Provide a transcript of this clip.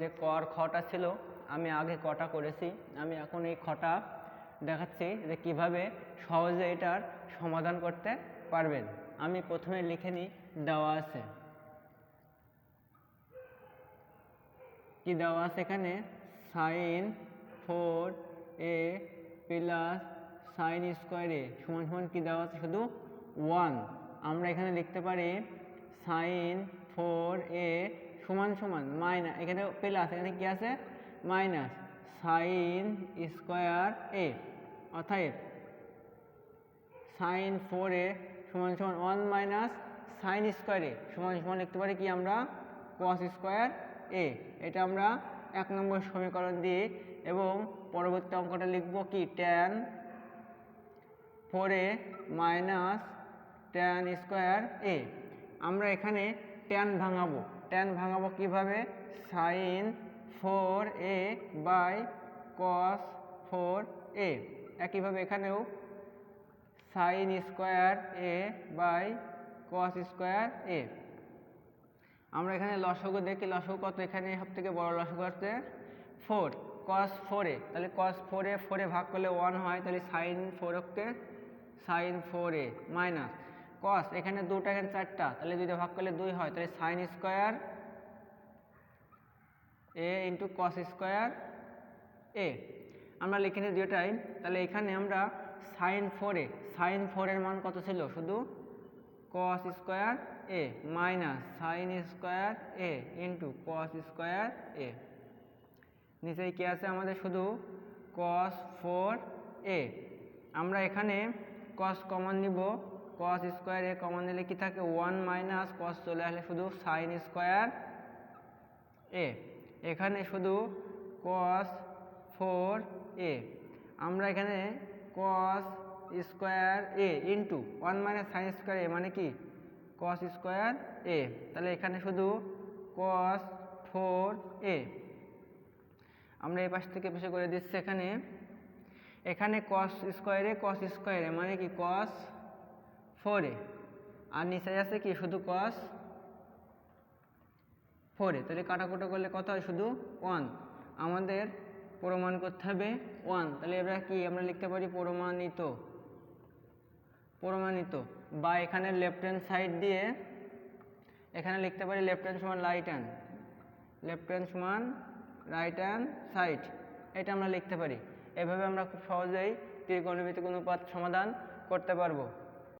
যে কর খটা ছিল, আমি আগে কটা করেছি। আমি এখন এই খটা দেখাচ্ছি যে কীভাবে সহজে এটার সমাধান করতে পারবেন। আমি প্রথমে লিখে নিই, দেওয়া আছে। কি দেওয়া আছে এখানে? Sine four A plus sine square A সমান সমান কী দেওয়া আছে? শুধু ওয়ান আমরা এখানে লিখতে পারি সাইন ফোর এ সমান সমান মাইনাস এখানে প্লাস এখানে কি আছে? মাইনাস সাইন স্কোয়ার এ অর্থাৎ সাইন ফোর এ সমান সমান one minus sine square A সমান সমান লিখতে পারি কি আমরা? কস স্কোয়ার এ এটা আমরা এক নম্বর সমীকরণ দিয়ে এবং পরবর্তী অঙ্কটা লিখব কি? Tan four A minus tan square A আমরা এখানে ট্যান ভাঙাবো। ট্যান ভাঙাবো কীভাবে? Sine four A by cos four A একইভাবে এখানেও sine square A by cos square A আমরা এখানে লসগু দেখি, লসগু কত? এখানে সব থেকে বড় লসগু হচ্ছে ফোর কস ফোরে তাহলে কস ফোরে ফোরে ভাগ করলে ওয়ান হয়, তাহলে সাইন ফোরকে sine four A minus cos এখানে দুটা এখানে চারটা, তাহলে দুইটা ভাগ করলে দুই হয়, তাহলে sine square A into cos square A আমরা লিখে নিই দুটাই তাহলে এখানে আমরা সাইন ফোরে সাইন ফোরের মান কত ছিল? শুধু cos square A minus sine square A into cos square A নিচে কি আছে আমাদের? শুধু কস ফোর এ আমরা এখানে কস কমন নিব কস স্কোয়ার এ কমন নিলে কি থাকে? ওয়ান মাইনাস কস চলে আসলে শুধু সাইন স্কোয়ার এ এখানে শুধু কস ফোর এ আমরা এখানে cos square A into one minus sine square A মানে কি? কস স্কোয়ার এ তাহলে এখানে শুধু কস ফোর এ আমরা এই পাশ থেকে পেশে করে দিচ্ছি এখানে। এখানে কস স্কোয়ারে কস স্কোয়ারে মানে কি? কস ফোরে। আর নিচে আছে কি? শুধু কস ফোরে। তাহলে কাটাকুটো করলে কত হয়? শুধু ওয়ান আমাদের প্রমাণ করতে হবে ওয়ান তাহলে আমরা কি? আমরা লিখতে পারি প্রমাণিত। প্রমাণিত। বা এখানে লেফট হ্যান্ড সাইড দিয়ে এখানে লিখতে পারি লেফট হ্যান্ড সমান রাইট হ্যান্ড লেফট হ্যান্ড সমান রাইট হ্যান্ড সাইড এটা আমরা লিখতে পারি। এভাবে আমরা খুব সহজেই ত্রিকোণমিতিক অনুপাত সমাধান করতে পারব।